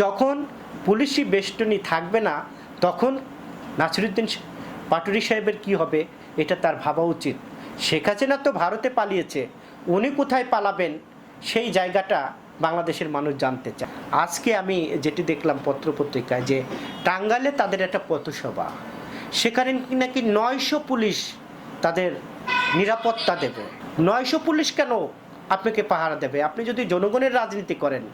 যখন পুলিশি বেষ্টনী থাকবে না, তখন নাসিরুদ্দিন পাটুরি সাহেবের কি হবে, এটা তার ভাবা উচিত। শেখ হাসিনা তো ভারতে পালিয়েছে, উনি কোথায় পালাবেন, সেই জায়গাটা বাংলাদেশের মানুষ জানতে চায়। আজকে আমি যেটি দেখলাম পত্রপত্রিকায় যে টাঙ্গাইলে তাদের একটা পথসভা, সেখানে নাকি নয়শো পুলিশ তাদের নিরাপত্তা দেবে। নয়শো পুলিশ কেন আপনাকে পাহারা দেবে। আপনি যদি জনগণের রাজনীতি করেন,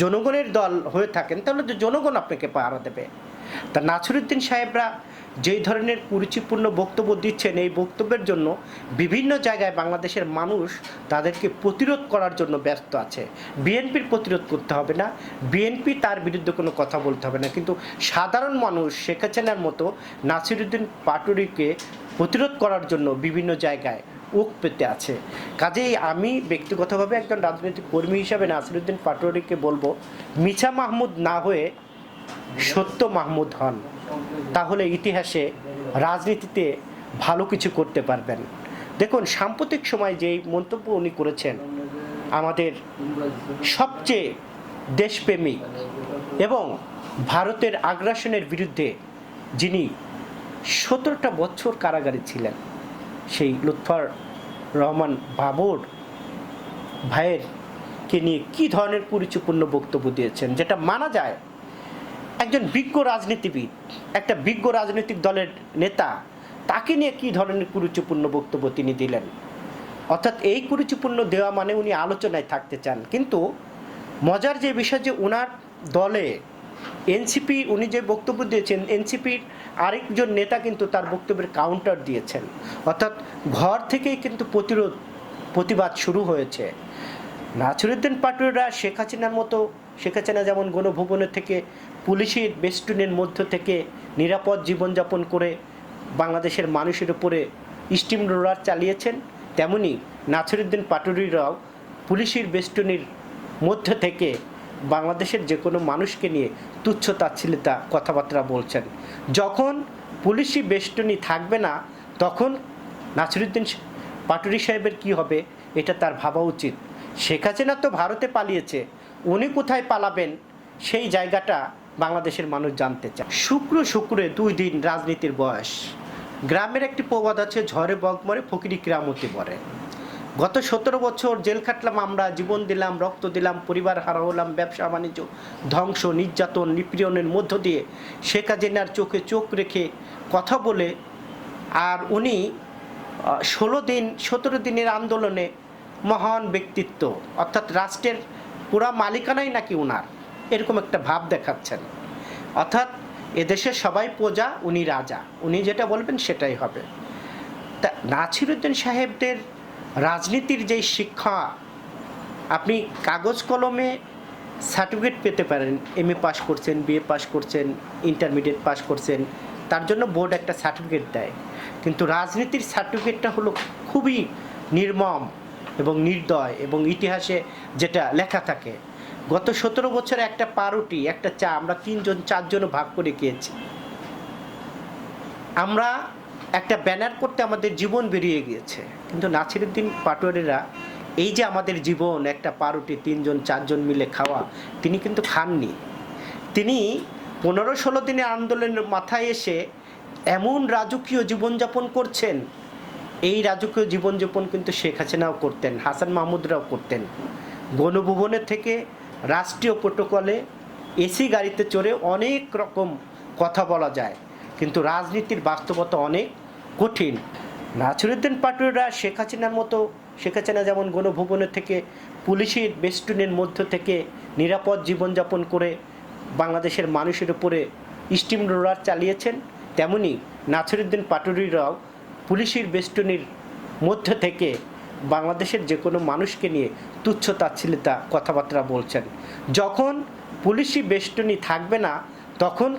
জনগণের দল হয়ে থাকেন, তাহলে তো জনগণ আপনাকে পাহারা দেবে। তা নাসিরুদ্দিন সাহেবরা যেই ধরনের কুরুচিপূর্ণ বক্তব্য দিচ্ছেন, এই বক্তব্যের জন্য বিভিন্ন জায়গায় বাংলাদেশের মানুষ তাদেরকে প্রতিরোধ করার জন্য ব্যস্ত আছে। বিএনপির প্রতিরোধ করতে হবে না। বিএনপি তার বিরুদ্ধে কোনো কথা বলতে হবে না। কিন্তু সাধারণ মানুষ শেখ হাসিনার মতো নাসিরুদ্দিন পাটুরিকে প্রতিরোধ করার জন্য বিভিন্ন জায়গায় উক পেতে আছে। কাজেই আমি ব্যক্তিগতভাবে একজন রাজনৈতিক কর্মী হিসাবে নাসিরুদ্দিন পাটোয়ারিকে বলব, মিছা মাহমুদ না হয়ে সত্য মাহমুদ হন। তাহলে ইতিহাসে, রাজনীতিতে ভালো কিছু করতে পারবেন। দেখুন, সাম্প্রতিক সময় যেই মন্তব্য উনি করেছেন, আমাদের সবচেয়ে দেশপ্রেমিক এবং ভারতের আগ্রাসনের বিরুদ্ধে যিনি সতেরোটা বছর কারাগারে ছিলেন, সেই লুৎফার রহমান বাবর ভাইয়ের কে নিয়ে কী ধরনের পরিচয়পূর্ণ বক্তব্য দিয়েছেন, যেটা মানা যায়? একজন বিজ্ঞ রাজনীতিবিদ, একটা বিজ্ঞ রাজনৈতিক দলের নেতা, তাকে নিয়ে কী ধরনের কুরুচিপূর্ণ বক্তব্য তিনি দিলেন? অর্থাৎ এই কুরুচিপূর্ণ দেওয়া মানে উনি আলোচনায় থাকতে চান। কিন্তু মজার যে বিষয় যে ওনার দলে এনসিপি, উনি যে বক্তব্য দিয়েছেন, এনসিপির আরেকজন নেতা কিন্তু তার বক্তব্যের কাউন্টার দিয়েছেন। অর্থাৎ ঘর থেকেই কিন্তু প্রতিরোধ, প্রতিবাদ শুরু হয়েছে। নাসিরুদ্দিন পাটুরিরা শেখ হাসিনার মতো, শেখ হাসিনা যেমন গণভবনের থেকে পুলিশের বেষ্টনের মধ্য থেকে নিরাপদ জীবনযাপন করে বাংলাদেশের মানুষের উপরে স্টিম রোলার চালিয়েছেন, তেমনি নাসিরুদ্দিন পাটুরিরাও পুলিশের বেষ্টনীর মধ্য থেকে বাংলাদেশের যে কোনো মানুষকে নিয়ে তুচ্ছ তাচ্ছিলতা কথাবার্তা বলছেন। যখন পুলিশি বেষ্টনী থাকবে না, তখন নাসিরুদ্দিন পাটুরি সাহেবের কি হবে, এটা তার ভাবা উচিত। শেখ হাসিনা তো ভারতে পালিয়েছে, উনি কোথায় পালাবেন, সেই জায়গাটা বাংলাদেশের মানুষ জানতে চায়। শুক্র শুক্রে দুই দিন রাজনীতির বয়স। গ্রামের একটি প্রবাদ আছে, ঝড়ে বক মরে ফকিরি ক্রামতি পরে গত সতেরো বছর জেল খাটলাম, আমরা জীবন দিলাম, রক্ত দিলাম, পরিবার হারা হলাম ব্যবসা বাণিজ্য ধ্বংস, নির্যাতন, নিপীড়নের মধ্য দিয়ে। শেখ হাসিনার চোখে চোখ রেখে কথা বলে, আর উনি ষোলো দিন, সতেরো দিনের আন্দোলনে মহান ব্যক্তিত্ব, অর্থাৎ রাষ্ট্রের পুরা মালিকানাই নাকি উনার, এরকম একটা ভাব দেখাচ্ছেন। অর্থাৎ এদেশের সবাই প্রজা, উনি রাজা, উনি যেটা বলবেন সেটাই হবে। তা নাছিরুদ্দিন সাহেবদের রাজনীতির যেই শিক্ষা, আপনি কাগজ কলমে সার্টিফিকেট পেতে পারেন। এম এ পাস করছেন বিএ পাস করছেন ইন্টারমিডিয়েট পাস করছেন, তার জন্য বোর্ড একটা সার্টিফিকেট দেয়। কিন্তু রাজনীতির সার্টিফিকেটটা হলো খুবই নির্মম এবং নির্দয় এবং ইতিহাসে যেটা লেখা থাকে। গত সতেরো বছরে একটা পাউরুটি একটা চা, আমরা তিনজন, চারজনও ভাগ করে খেয়েছি। আমরা একটা ব্যানার করতে আমাদের জীবন বেরিয়ে গিয়েছে। কিন্তু নাছিরুদ্দিন পাটোয়ারিরা এই যে আমাদের জীবন, একটা পাউরুটি তিনজন, চারজন মিলে খাওয়া, তিনি কিন্তু খাননি। তিনি পনেরো ষোলো দিনের আন্দোলনের মাথায় এসে এমন রাজকীয় জীবনযাপন করছেন, এই রাজকীয় জীবনযাপন কিন্তু শেখ হাসিনাও করতেন, হাসান মাহমুদরাও করতেন। গণভবনের থেকে রাষ্ট্রীয় প্রোটোকলে এসি গাড়িতে চড়ে অনেক রকম কথা বলা যায়। কিন্তু রাজনীতির বাস্তবতা অনেক কঠিন। নাসিরুদ্দিন পাটুরিরা শেখ হাসিনার মতো, শেখ হাসিনা যেমন গণভবনের থেকে পুলিশের বেষ্টনের মধ্য থেকে নিরাপদ জীবনযাপন করে বাংলাদেশের মানুষের উপরে স্টিম রোলার চালিয়েছেন, তেমনি নাসিরুদ্দিন পাটুরিরাও পুলিশের বেষ্টনীর মধ্য থেকে বাংলাদেশের যে কোনো মানুষকে নিয়ে তুচ্ছ তাচ্ছিলতা কথাবার্তা বলছেন। যখন পুলিশি বেষ্টনী থাকবে না, তখন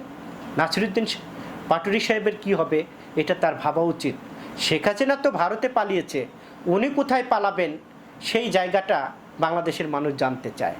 নাসিরুদ্দিন পাটুরি সাহেবের কি হবে? এটা তার ভাবা উচিত। শেখ হাসিনা তো ভারতে পালিয়েছে। উনি কোথায় পালাবেন? সেই জায়গাটা বাংলাদেশের মানুষ জানতে চায়।